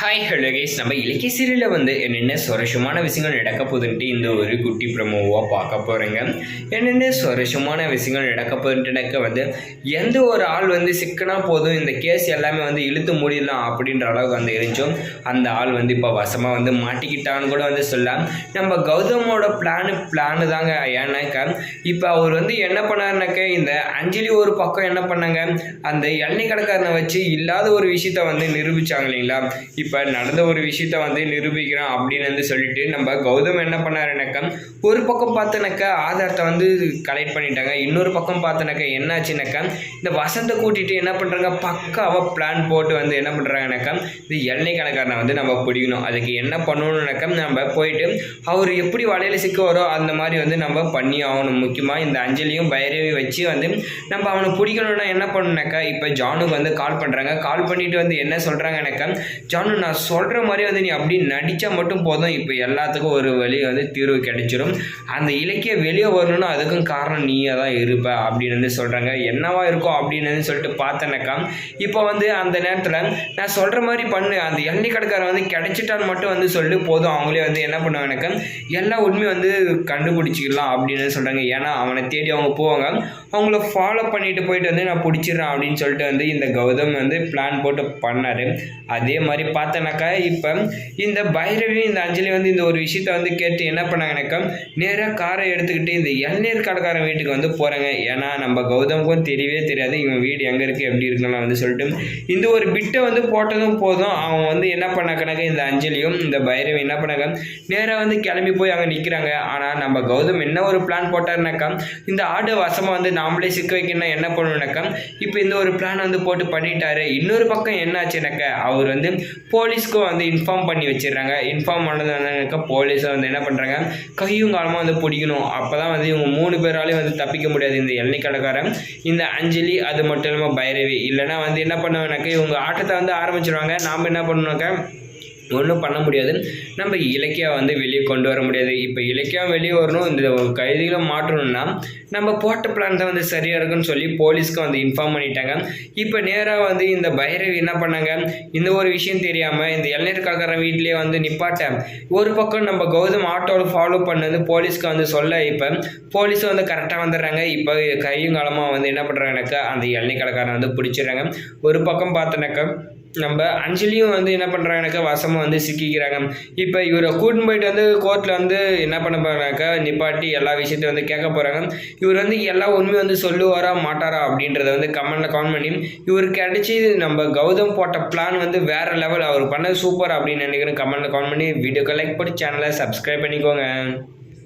Hi hello guys நம்ம இலக்கிய சீரியலில் வந்து என்னென்ன சுவாரஸ்யமான விஷயங்கள் நடக்க போகுதுன்ட்டு இந்த ஒரு குட்டி ப்ரமோவாக பார்க்க போகிறேங்க என்னென்ன சுவாரஸ்யமான விஷயங்கள் நடக்க போகுதுன்ட்டுனாக்க வந்து எந்த ஒரு ஆள் வந்து சிக்கனா போதும் இந்த கேஸ் எல்லாமே வந்து இழுத்து முடியலாம் அப்படின்ற அளவுக்கு வந்து இருந்துச்சோம் அந்த ஆள் வந்து இப்போ வசமாக வந்து மாட்டிக்கிட்டான்னு கூட வந்து சொல்லலாம். நம்ம கௌதமோட பிளானு பிளானு தாங்க. ஏன்னாக்கா இப்போ அவர் வந்து என்ன பண்ணாருனாக்க இந்த அஞ்சலி ஒரு பக்கம் என்ன பண்ணாங்க அந்த எண்ணெய் கடைக்காரனை வச்சு இல்லாத ஒரு விஷயத்த வந்து நிரூபிச்சாங்க இல்லைங்களா? இப்போ இப்போ நடந்த ஒரு விஷயத்த வந்து நிரூபிக்கிறோம் அப்படின்னு வந்து சொல்லிட்டு நம்ம கௌதம் என்ன பண்ணாருனாக்கா ஒரு பக்கம் பார்த்தனாக்கா ஆதாரத்தை வந்து கலெக்ட் பண்ணிட்டாங்க இன்னொரு பக்கம் பார்த்தனாக்கா என்னாச்சுனாக்கா இந்த வசந்தை கூட்டிட்டு என்ன பண்ணுறாங்க பக்காவாக பிளான் போட்டு வந்து என்ன பண்ணுறாங்கனாக்கா இந்த எண்ணெய் கணக்காரனை வந்து நம்ம பிடிக்கணும். அதுக்கு என்ன பண்ணணும்னாக்கா நம்ம போயிட்டு அவர் எப்படி வலையில் சிக்குவாரோ அந்த மாதிரி வந்து நம்ம பண்ணி ஆகணும். முக்கியமாக இந்த அஞ்சலியும் பைரவியும் வச்சு வந்து நம்ம அவனை பிடிக்கணும்னா என்ன பண்ணணுனாக்கா இப்போ ஜானுக்கு வந்து கால் பண்ணுறாங்க கால் பண்ணிட்டு வந்து என்ன சொல்கிறாங்கனாக்கா ஜானு நான் சொல்கிற மாதிரி வந்து நீ அப்படி நடித்தா மட்டும் போதும். இப்போ எல்லாத்துக்கும் ஒரு வழி வந்து தீர்வு கிடைச்சிரும். அந்த இலக்கிய வெளியே வரணும்னா அதுக்கும் காரணம் நீயே தான் இருப்ப அப்படின்னு வந்து சொல்கிறாங்க என்னவா இருக்கும் அப்படின்னு சொல்லிட்டு பார்த்தேனாக்கா இப்போ வந்து அந்த நேரத்தில் நான் சொல்கிற மாதிரி பண்ணு. அந்த எண்ணெய் கடைக்காரன் வந்து கிடைச்சிட்டான்னு மட்டும் வந்து சொல்லிட்டு போதும். அவங்களே வந்து என்ன பண்ணுவாங்கனாக்கா எல்லா உண்மையும் வந்து கண்டுபிடிச்சிக்கலாம் அப்படின்னு சொல்கிறாங்க ஏன்னா அவனை தேடி அவங்க போவாங்க. அவங்கள ஃபாலோ பண்ணிட்டு போயிட்டு வந்து நான் பிடிச்சிடுறேன் அப்படின்னு சொல்லிட்டு வந்து இந்த கௌதம் வந்து பிளான் போட்டு பண்ணார். அதே மாதிரி பார்த்தனாக்கா இப்போ இந்த பைரவி இந்த அஞ்சலி வந்து இந்த ஒரு விஷயத்த வந்து கேட்டு என்ன பண்ணாங்கனாக்கா நேராக காரை எடுத்துக்கிட்டு இந்த இளநீர் கடைக்காரன் வீட்டுக்கு வந்து போகிறாங்க ஏன்னா நம்ம கௌதமுக்கும் தெரியவே தெரியாது இவன் வீடு எங்கே இருக்குது எப்படி இருக்குன்னு வந்து சொல்லிட்டு. இந்த ஒரு பிட்டை வந்து போட்டதும் போதும் அவன் வந்து என்ன பண்ணாக்கனாக்கா இந்த அஞ்சலியும் இந்த பைரவி என்ன பண்ணாங்க நேராக வந்து கிளம்பி போய் அங்கே நிற்கிறாங்க ஆனால் நம்ம கௌதம் என்ன ஒரு பிளான் போட்டாருனாக்கா இந்த ஆடு வசமாக வந்து நாமளே சிக்க வைக்கணும்னா என்ன பண்ணணும்னாக்கா இப்போ இந்த ஒரு பிளான் வந்து போட்டு பண்ணிட்டாரு. இன்னொரு பக்கம் என்ன ஆச்சுனாக்கா அவர் வந்து போலீஸ்க்கும் வந்து இன்ஃபார்ம் பண்ணி வச்சிடுறாங்க. இன்ஃபார்ம் பண்ணது வந்தாங்க போலீஸை வந்து என்ன பண்ணுறாங்க கையும் காலமாக வந்து பிடிக்கணும். அப்போ தான் வந்து இவங்க மூணு பேராலையும் வந்து தப்பிக்க முடியாது இந்த எண்ணெய் கடைக்காரன் இந்த அஞ்சலி அது மட்டும் இல்லாமல் பைரவி. இல்லைன்னா வந்து என்ன பண்ணுவாங்கனாக்கா இவங்க ஆட்டத்தை வந்து ஆரம்பிச்சிருவாங்க. நாம் என்ன பண்ணணுனாக்கா ஒன்றும் பண்ண முடியாது. நம்ம இலக்கியா வந்து வெளியே கொண்டு வர முடியாது. இப்போ இலக்கியா வெளியே வரணும் இந்த கைதிகளை மாற்றணும்னா நம்ம போட்ட பிளான் தான் வந்து சரியாக இருக்குன்னு சொல்லி போலீஸ்க்கு வந்து இன்ஃபார்ம் பண்ணிட்டாங்க. இப்போ நேராக வந்து இந்த பைரவி என்ன பண்ணாங்க? இந்த ஒரு விஷயம் தெரியாமல் இந்த இளநீர் கலக்கிற வீட்லேயே வந்து நிப்பாட்ட. ஒரு பக்கம் நம்ம கௌதம் ஆட்டோவில் ஃபாலோ பண்ணது போலீஸ்க்கு வந்து சொல்ல இப்போ போலீஸ் வந்து கரெக்டாக வந்துடுறாங்க. இப்போ கையும் காலமாக வந்து என்ன பண்ணுறாங்கனாக்கா அந்த இளநீர் கடைக்காரன் வந்து பிடிச்சிடுறாங்க. ஒரு பக்கம் பார்த்தனாக்கா நம்ம அஞ்சலியும் வந்து என்ன பண்ணுறாங்கனாக்கா வசமாக வந்து சிக்கிக்கிறாங்க. இப்போ இவரை கூட்டின்னு போயிட்டு வந்து கோர்ட்டில் வந்து என்ன பண்ண போகிறாங்கனாக்கா நிப்பாட்டி எல்லா விஷயத்தையும் வந்து கேட்க போகிறாங்க இவர் வந்து எல்லா உண்மையும் வந்து சொல்லுவாரா மாட்டாரா அப்படின்றத வந்து கமெண்டில் கமெண்ட் பண்ணி இவருக்கு கிடைச்சி நம்ம கௌதம் போட்ட பிளான் வந்து வேறு லெவல் அவர் பண்ணது சூப்பர் அப்படின்னு நினைக்கிறேன். கமெண்டில் கமெண்ட் பண்ணி வீடியோக்கு லைக் பண்ணி சேனலை சப்ஸ்கிரைப் பண்ணிக்கோங்க.